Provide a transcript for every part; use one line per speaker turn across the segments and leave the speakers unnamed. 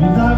Without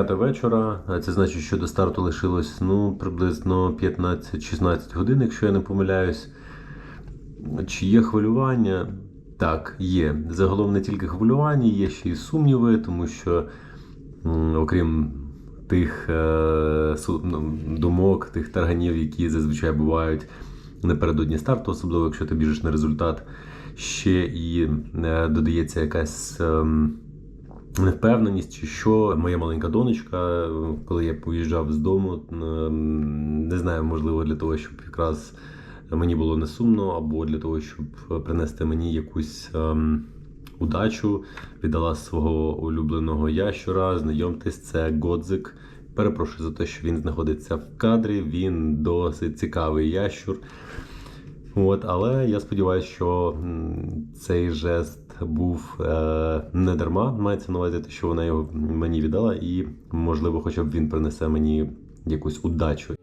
П'ята вечора, це значить, що до старту лишилось ну, приблизно 15-16 годин, якщо я не помиляюсь. Чи є хвилювання? Так, є. Загалом не тільки хвилювання, є ще й сумніви, тому що, окрім тих е, ну, думок, тих тарганів, які зазвичай бувають напередодні старту, особливо якщо ти біжиш на результат, ще і е, додається якась. ем, невпевненість, чи що моя маленька донечка, коли я поїжджав з дому, не знаю, можливо, для того, щоб якраз мені було не сумно, або для того, щоб принести мені якусь ем, удачу, віддала свого улюбленого ящура. Знайомтесь, це Годзик. Перепрошую за те, що він знаходиться в кадрі. Він досить цікавий ящур. От, але я сподіваюся, що цей жест був е, не дарма. Мається на увазі, те, що вона його мені віддала, і можливо, хоча б він принесе мені якусь удачу.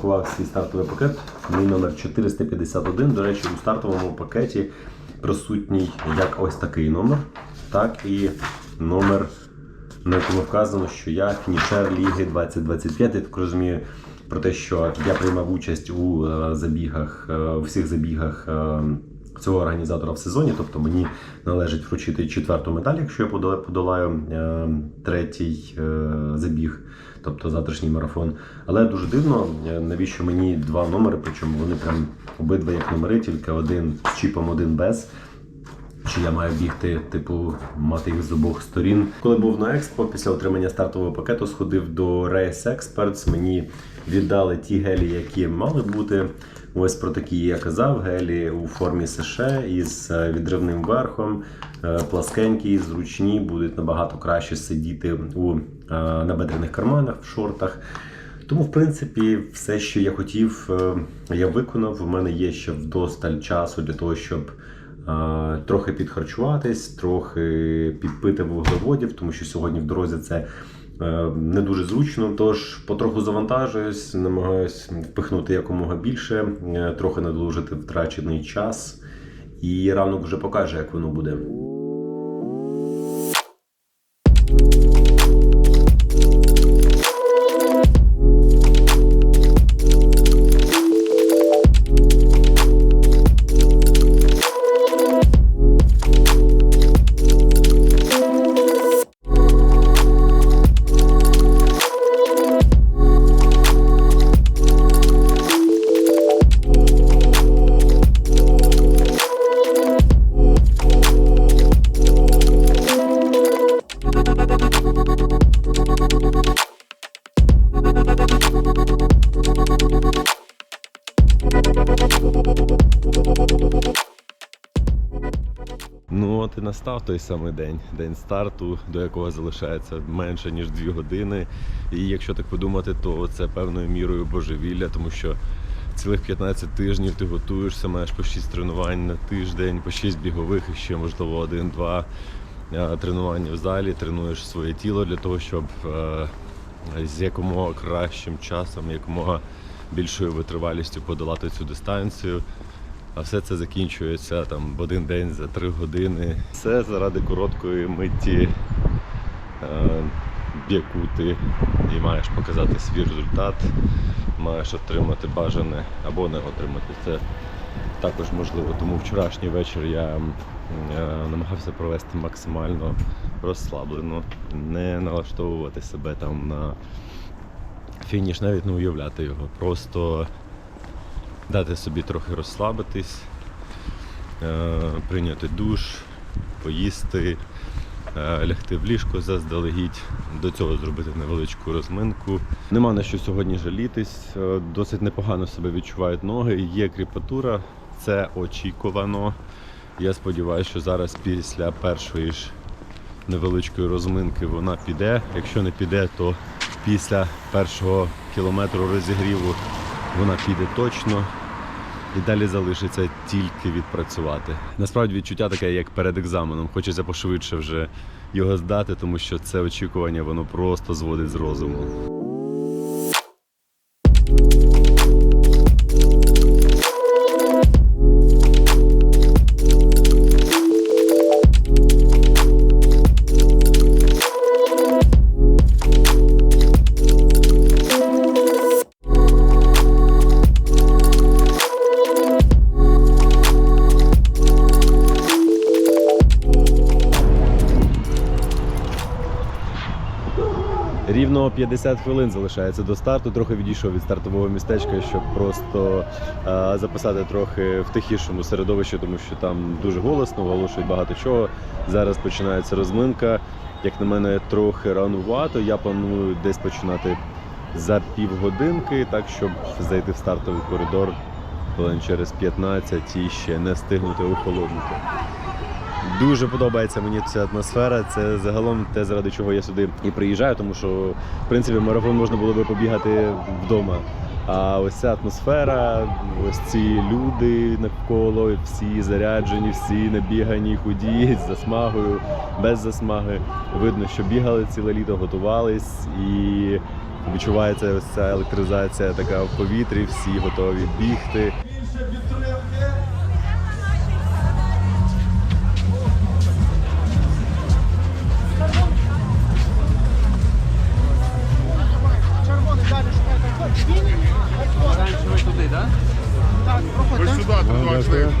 Розпакував свій стартовий пакет. Мій номер 451. До речі, у стартовому пакеті присутній як ось такий номер, так і номер, на якому вказано, що я фінішер Ліги 2025. Я так розумію про те, що я приймав участь у е, забігах, е, у всіх забігах. е, Цього організатора в сезоні, тобто мені належить вручити четверту медаль, якщо я подола- подолаю третій забіг, тобто завтрашній марафон. Але дуже дивно, е, навіщо мені два номери, причому вони прям обидва як номери, тільки один з чіпом, один без. Чи я маю бігти, типу, мати їх з обох сторін. Коли був на експо, після отримання стартового пакету сходив до Race Experts. Мені віддали ті гелі, які мали бути. Ось про такі я казав. Гелі у формі США із е, відривним верхом, е, пласкенькі, зручні, будуть набагато краще сидіти у е, набедрених карманах в шортах. Тому, в принципі, все, що я хотів, я виконав. У мене є ще вдосталь часу для того, щоб трохи підхарчуватись, трохи підпити вуглеводів, тому що сьогодні в дорозі це е, не дуже зручно. Тож потроху завантажуюсь, намагаюсь впихнути якомога більше, е, трохи надолужити втрачений час. І ранок вже покаже, як воно буде. Ну от і настав той самий день, день старту, до якого залишається менше ніж дві години. І якщо так подумати, то це певною мірою божевілля, тому що цілих 15 тижнів ти готуєшся, маєш по 6 тренувань на тиждень, по 6 бігових і ще, можливо, один-два е, тренування в залі. Тренуєш своє тіло для того, щоб е, з якомога кращим часом, якомога більшою витривалістю подолати цю дистанцію. А все це закінчується там в один день за три години. Все заради короткої митті, е, яку ти і маєш показати свій результат, маєш отримати бажане або не отримати це. Також можливо, тому вчорашній вечір я е, намагався провести максимально розслаблено, не налаштовувати себе там на фініш, навіть не уявляти його. Просто дати собі трохи розслабитись, е, прийняти душ, поїсти, е, лягти в ліжко заздалегідь, до цього зробити невеличку розминку. Нема на що сьогодні жалітись, е, досить непогано себе відчувають ноги, є кріпатура, це очікувано. Я сподіваюся, що зараз після першої ж невеличкої розминки вона піде. Якщо не піде, то після першого кілометру розігріву вона піде точно. І далі залишиться тільки відпрацювати. Насправді відчуття таке, як перед екзаменом. Хочеться пошвидше вже його здати, тому що це очікування воно просто зводить з розуму. Рівно 50 хвилин залишається до старту. Трохи відійшов від стартового містечка, щоб просто е, записати трохи в тихішому середовищі, тому що там дуже голосно, оголошують багато чого. Зараз починається розминка. Як на мене, трохи ранувато. Я планую десь починати за півгодинки, так щоб зайти в стартовий коридор хвилин через 15 і ще не встигнути охолоднути. Дуже подобається мені ця атмосфера. Це загалом те, заради чого я сюди і приїжджаю, тому що в принципі марафон можна було би побігати вдома. А ось ця атмосфера, ось ці люди навколо, всі заряджені, всі набігані, худі, з засмагою, без засмаги. Видно, що бігали ціле літо, готувались і відчувається ось ця електризація така в повітрі, всі готові бігти.
Оранжевий туди, так? Так, проходьте.
Ось сюди, тут важливо.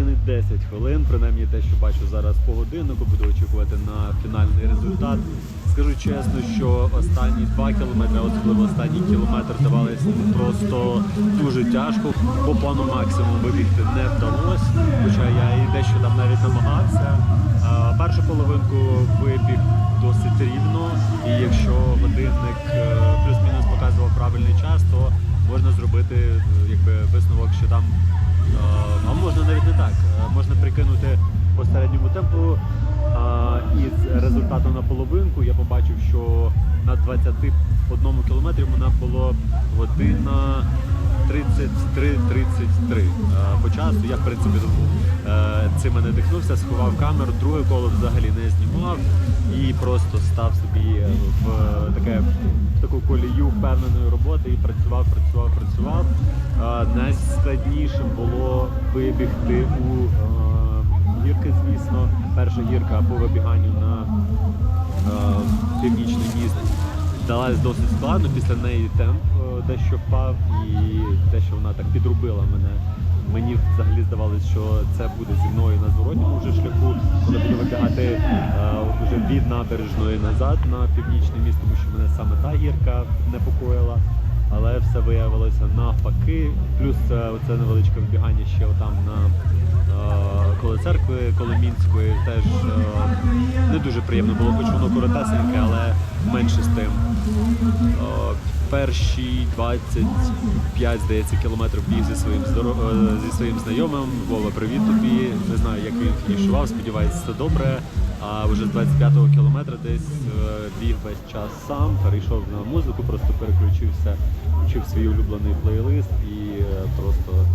10 хвилин. Принаймні те, що бачу зараз по годиннику, буду очікувати на фінальний результат. Скажу чесно, що останні два кілометри, особливо останній кілометр, давались просто дуже тяжко. По плану максимум вибігти не вдалося, хоча я і дещо там навіть намагався. Першу половинку вибіг досить рівно, і якщо годинник е, плюс-мінус показував правильний час, то можна зробити е, якби висновок, що там а можна навіть не так. Е, Можна прикинути по середньому темпу. А, із результатом на половинку я побачив, що на 21 кілометрі мене було година 33-33 е, по часу. Я в принципі е, цим не дихнувся, сховав камеру, друге коло взагалі не знімав і просто став собі е, в таке в таку колію впевненої роботи і працював, працював, працював. Найскладнішим було вибігти у гірки, звісно. Перша гірка по вибіганню на північний міст далась досить складно. Після неї темп е, дещо впав і дещо вона так підрубила мене. Мені взагалі здавалося, що це буде зі мною на зворотньому вже шляху, коли буду вибігати е, вже від набережної назад на північний міст, тому що мене саме та гірка непокоїла. Але все виявилося навпаки. Плюс е, оце невеличке вбігання ще отам на коло церкви Коломінської теж е, не дуже приємно було, хоч воно коротесеньке, але менше з тим. Е, Перші 25, здається, кілометрів біг зі своїм е, зі своїм знайомим. Вова, привіт тобі. Не знаю, як він фінішував, сподіваюся, все добре. А вже з 25-го кілометра десь е, біг весь час сам, перейшов на музику, просто переключився, включив свій улюблений плейлист і е, просто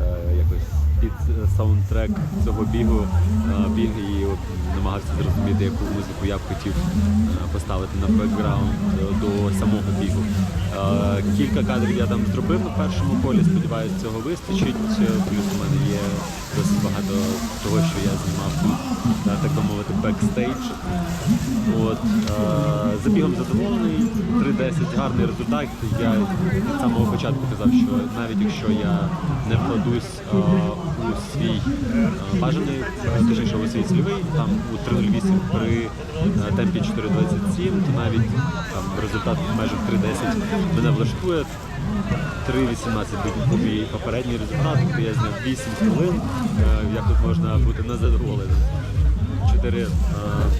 е, якось під е, саундтрек цього бігу е, біг і от намагався зрозуміти, яку музику я б хотів е, поставити на бекграунд до самого бігу. Кілька кадрів я там зробив на першому колі, сподіваюся, цього вистачить. Плюс у мене є досить багато того, що я знімав так би мовити, бекстейдж. От, забігом задоволений, 3.10 гарний результат. Я від самого початку казав, що навіть якщо я не вкладусь у свій е, бажаний, е, точніше у свій цільовий, там у 3.08 при е, темпі 4.27, то навіть там результат в межах 3.10 мене влаштує. 3.18 був мій попередній результат, де я зняв 8 хвилин. Е, Як тут можна бути незадоволеним? 4, е,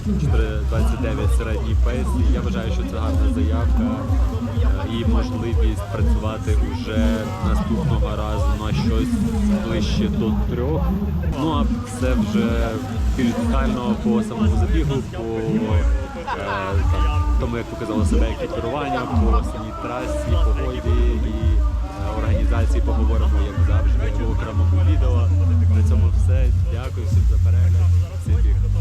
4.29 середній пейс. Я вважаю, що це гарна заявка е, і можливість працювати уже наступного разу на щось ближче до трьох. Ну а це вже більш по самому забігу, по е, там, тому, як показало себе екіпірування, по самій трасі, погоді і е, організації поговоримо, як завжди, у окремому відео. На цьому все. Дякую всім за перегляд. Всім біг.